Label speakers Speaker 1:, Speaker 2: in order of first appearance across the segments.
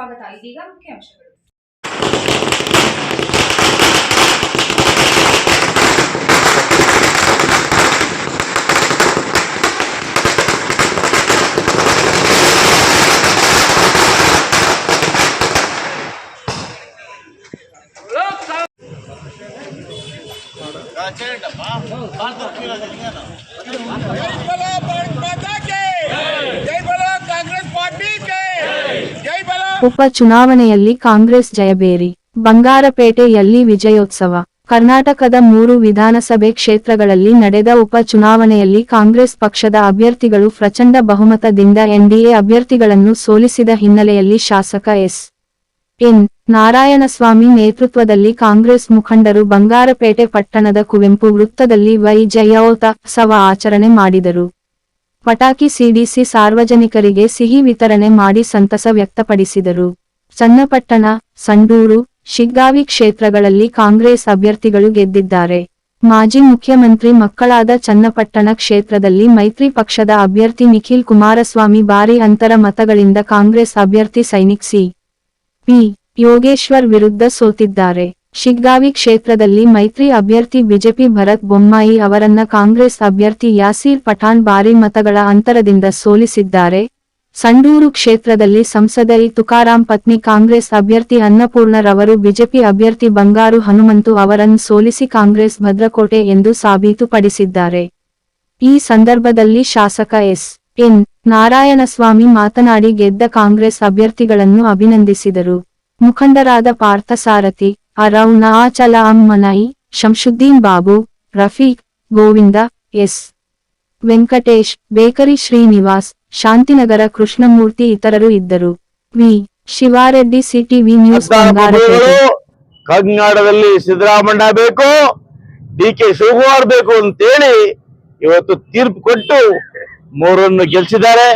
Speaker 1: ಸ್ವಾಗತ ಇದೀಗ ಮುಖ್ಯಾಂಶಗಳು
Speaker 2: बोलो भारत माता
Speaker 3: ಉಪ ಚುನಾವಣೆಯಲ್ಲಿ ಕಾಂಗ್ರೆಸ್ ಜಯಬೇರಿ ಬಂಗಾರಪೇಟೆಯಲ್ಲಿ ವಿಜಯೋತ್ಸವ. ಕರ್ನಾಟಕದ ಮೂರು ವಿಧಾನಸಭೆ ಕ್ಷೇತ್ರಗಳಲ್ಲಿ ನಡೆದ ಉಪ ಚುನಾವಣೆಯಲ್ಲಿ ಕಾಂಗ್ರೆಸ್ ಪಕ್ಷದ ಅಭ್ಯರ್ಥಿಗಳು ಪ್ರಚಂಡ ಬಹುಮತದಿಂದ ಎನ್ಡಿಎ ಅಭ್ಯರ್ಥಿಗಳನ್ನು ಸೋಲಿಸಿದ ಹಿನ್ನೆಲೆಯಲ್ಲಿ ಶಾಸಕ ಎಸ್. ಎನ್. ನಾರಾಯಣಸ್ವಾಮಿ ನೇತೃತ್ವದಲ್ಲಿ ಕಾಂಗ್ರೆಸ್ ಮುಖಂಡರು ಬಂಗಾರಪೇಟೆ ಪಟ್ಟಣದ ಕುವೆಂಪು ವೃತ್ತದಲ್ಲಿ ವೈ. ಜಯೋತ್ಸವ ಆಚರಣೆ ಮಾಡಿದರು. ಪಟಾಕಿ ಸಿಡಿಸಿ ಸಾರ್ವಜನಿಕರಿಗೆ ಸಿಹಿ ವಿತರಣೆ ಮಾಡಿ ಸಂತಸ ವ್ಯಕ್ತಪಡಿಸಿದರು. ಚನ್ನಪಟ್ಟಣ ಸಂಡೂರು, ಶಿಗ್ಗಾವಿ ಕ್ಷೇತ್ರಗಳಲ್ಲಿ ಕಾಂಗ್ರೆಸ್ ಅಭ್ಯರ್ಥಿಗಳು ಗೆದ್ದಿದ್ದಾರೆ. ಮಾಜಿ ಮುಖ್ಯಮಂತ್ರಿ ಮಕ್ಕಳಾದ ಚನ್ನಪಟ್ಟಣ ಕ್ಷೇತ್ರದಲ್ಲಿ ಮೈತ್ರಿ ಪಕ್ಷದ ಅಭ್ಯರ್ಥಿ ನಿಖಿಲ್ ಕುಮಾರಸ್ವಾಮಿ ಭಾರಿ ಅಂತರ ಮತಗಳಿಂದ ಕಾಂಗ್ರೆಸ್ ಅಭ್ಯರ್ಥಿ ಸೈನಿಕ್ ಸಿ. ಪಿ. ಯೋಗೇಶ್ವರ್ ವಿರುದ್ಧ ಸೋತಿದ್ದಾರೆ. ಶಿಗ್ಗಾವಿ ಕ್ಷೇತ್ರದಲ್ಲಿ ಮೈತ್ರಿ ಅಭ್ಯರ್ಥಿ ಬಿಜೆಪಿ ಭರತ್ ಬೊಮ್ಮಾಯಿ ಅವರನ್ನ ಕಾಂಗ್ರೆಸ್ ಅಭ್ಯರ್ಥಿ ಯಾಸೀರ್ ಪಠಾಣ್ ಭಾರಿ ಮತಗಳ ಅಂತರದಿಂದ ಸೋಲಿಸಿದ್ದಾರೆ. ಸಂಡೂರು ಕ್ಷೇತ್ರದಲ್ಲಿ ಸಂಸದ ತುಕಾರಾಂ ಪತ್ನಿ ಕಾಂಗ್ರೆಸ್ ಅಭ್ಯರ್ಥಿ ಅನ್ನಪೂರ್ಣರವರು ಬಿಜೆಪಿ ಅಭ್ಯರ್ಥಿ ಬಂಗಾರು ಹನುಮಂತು ಅವರನ್ನು ಸೋಲಿಸಿ ಕಾಂಗ್ರೆಸ್ ಭದ್ರಕೋಟೆ ಎಂದು ಸಾಬೀತುಪಡಿಸಿದ್ದಾರೆ. ಈ ಸಂದರ್ಭದಲ್ಲಿ ಶಾಸಕ ಎಸ್. ಎನ್. ನಾರಾಯಣಸ್ವಾಮಿ ಮಾತನಾಡಿ ಗೆದ್ದ ಕಾಂಗ್ರೆಸ್ ಅಭ್ಯರ್ಥಿಗಳನ್ನು ಅಭಿನಂದಿಸಿದರು. ಮುಖಂಡರಾದ ಪಾರ್ಥಸಾರಥಿ ಅರೌನಾಚಲ ಅಮ್ಮನಾಯಿ ಶಂಶುದ್ದೀನ್ ಬಾಬು ರಫೀಕ್ ಗೋವಿಂದ ಎಸ್. ವೆಂಕಟೇಶ್ ಬೇಕರಿ ಶ್ರೀನಿವಾಸ್ ಶಾಂತಿನಗರ ಕೃಷ್ಣಮೂರ್ತಿ ಇತರರು ಇದ್ದರು. ವಿ. ಶಿವಾರೆಡ್ಡಿ ಸಿಟಿವಿ ನ್ಯೂಸ್
Speaker 4: ಕನ್ನಡದಲ್ಲಿ ಸಿದ್ದರಾಮಣ್ಣ ಬೇಕು ಡಿ. ಕೆ. ಶಿವಕುಮಾರ್ ಬೇಕು ಅಂತೇಳಿ ಇವತ್ತು ತೀರ್ಪು ಕೊಟ್ಟು ಮೂರನ್ನು ಗೆಲ್ಸಿದ್ದಾರೆ.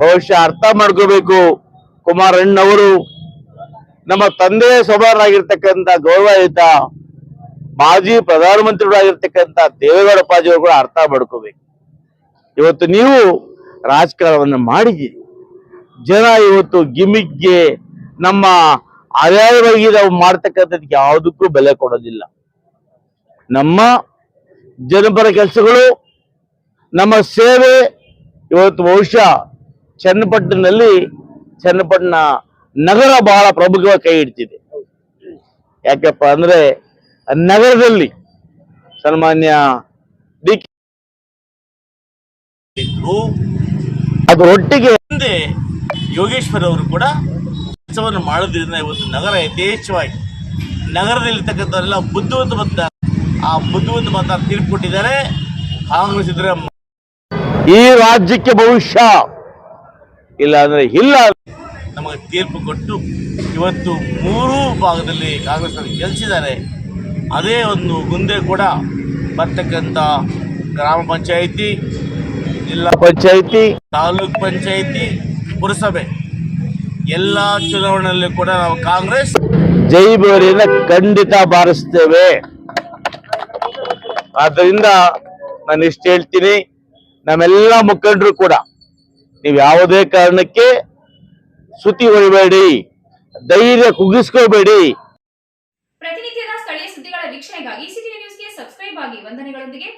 Speaker 4: ಬಹುಶಃ ಅರ್ಥ ಮಾಡ್ಕೋಬೇಕು. ಕುಮಾರಣ್ಣವರು ನಮ್ಮ ತಂದೆ ಸೋದರರಾಗಿರ್ತಕ್ಕಂಥ ಗೌರವಯುತ ಮಾಜಿ ಪ್ರಧಾನಮಂತ್ರಿಗಳಾಗಿರ್ತಕ್ಕಂಥ ದೇವೇಗೌಡ ಪಾಜಿಯವರು ಕೂಡ ಅರ್ಥ ಮಾಡ್ಕೋಬೇಕು. ಇವತ್ತು ನೀವು ರಾಜಕಾರಣವನ್ನು ಮಾಡಿದ್ದೀರಿ. ಜನ ಇವತ್ತು ಗಿಮಿಕ್ಗೆ ನಮ್ಮ ಆದಾಯವಾಗಿ ನಾವು ಮಾಡ್ತಕ್ಕಂಥದ್ದು ಯಾವುದಕ್ಕೂ ಬೆಲೆ ಕೊಡೋದಿಲ್ಲ. ನಮ್ಮ ಜನಪರ ಕೆಲಸಗಳು, ನಮ್ಮ ಸೇವೆ ಇವತ್ತು ಬಹುಶಃ ಚನ್ನಪಟ್ಟಣದಲ್ಲಿ, ಚನ್ನಪಟ್ಟಣ ನಗರ ಬಹಳ ಪ್ರಮುಖವಾಗಿ ಕೈ ಇಡ್ತಿದೆ ಯಾಕಪ್ಪ ಅಂದ್ರೆ ನಗರದಲ್ಲಿ ಸನ್ಮಾನ್ಯ ಡಿ ಒಟ್ಟಿಗೆ
Speaker 5: ಮುಂದೆ ಯೋಗೇಶ್ವರ್ ಅವರು ಕೂಡ ಕೆಲಸವನ್ನು ಮಾಡೋದ್ರಿಂದ ಇವತ್ತು ನಗರ ಯಥೇಚ್ಛವಾಗಿ ನಗರದಲ್ಲಿರ್ತಕ್ಕಂಥವರೆಲ್ಲ ಬುದ್ಧಿವಂತ ಮತ ಆ ಬುದ್ಧಿವಂತ ಮತ ತೀರ್ಪು ಕೊಟ್ಟಿದ್ದಾರೆ ಕಾಂಗ್ರೆಸ್ ಇದ್ರೆ
Speaker 4: ಈ ರಾಜ್ಯಕ್ಕೆ ಭವಿಷ್ಯ ಇಲ್ಲ ಅಂದ್ರೆ ಇಲ್ಲ.
Speaker 5: ನಮಗೆ ತೀರ್ಪು ಕೊಟ್ಟು ಇವತ್ತು ಮೂರೂ ಭಾಗದಲ್ಲಿ ಕಾಂಗ್ರೆಸ್ ಅವರು ಗೆಲ್ಲಿಸಿದ್ದಾರೆ ಅದೇ ಒಂದು ಮುಂದೆ ಕೂಡ ಬರ್ತಕ್ಕಂಥ ಗ್ರಾಮ ಪಂಚಾಯಿತಿ ಜಿಲ್ಲಾ
Speaker 4: ಪಂಚಾಯಿತಿ
Speaker 5: ತಾಲೂಕ್ ಪಂಚಾಯಿತಿ ಪುರಸಭೆ. ಎಲ್ಲ ಚುನಾವಣೆಯಲ್ಲೂ ಕೂಡ ನಾವು ಕಾಂಗ್ರೆಸ್
Speaker 4: ಜೈ ಬೇರಿಯನ್ನ ಖಂಡಿತ ಬಾರಿಸ್ತೇವೆ. ಆದ್ದರಿಂದ ನಾನು ಇಷ್ಟು ಹೇಳ್ತೀನಿ. ನಮ್ಮೆಲ್ಲ ಮುಖಂಡರು ಕೂಡ ನೀವು ಯಾವುದೇ ಕಾರಣಕ್ಕೆ ಸುತಿ ಹೊಳಿಬೇಡಿ ಧೈರ್ಯ ಕುಗ್ಗಿಸ್ಕೋಬೇಡಿ.
Speaker 1: ಪ್ರತಿನಿತ್ಯದ ಸ್ಥಳೀಯ ಸುದ್ದಿಗಳ ವೀಕ್ಷಣೆಗಾಗಿ ಸಿಟಿ ನ್ಯೂಸ್ಗೆ ಸಬ್ಸ್ಕ್ರೈಬ್ ಆಗಿ ವಂದನೆಗಳೊಂದಿಗೆ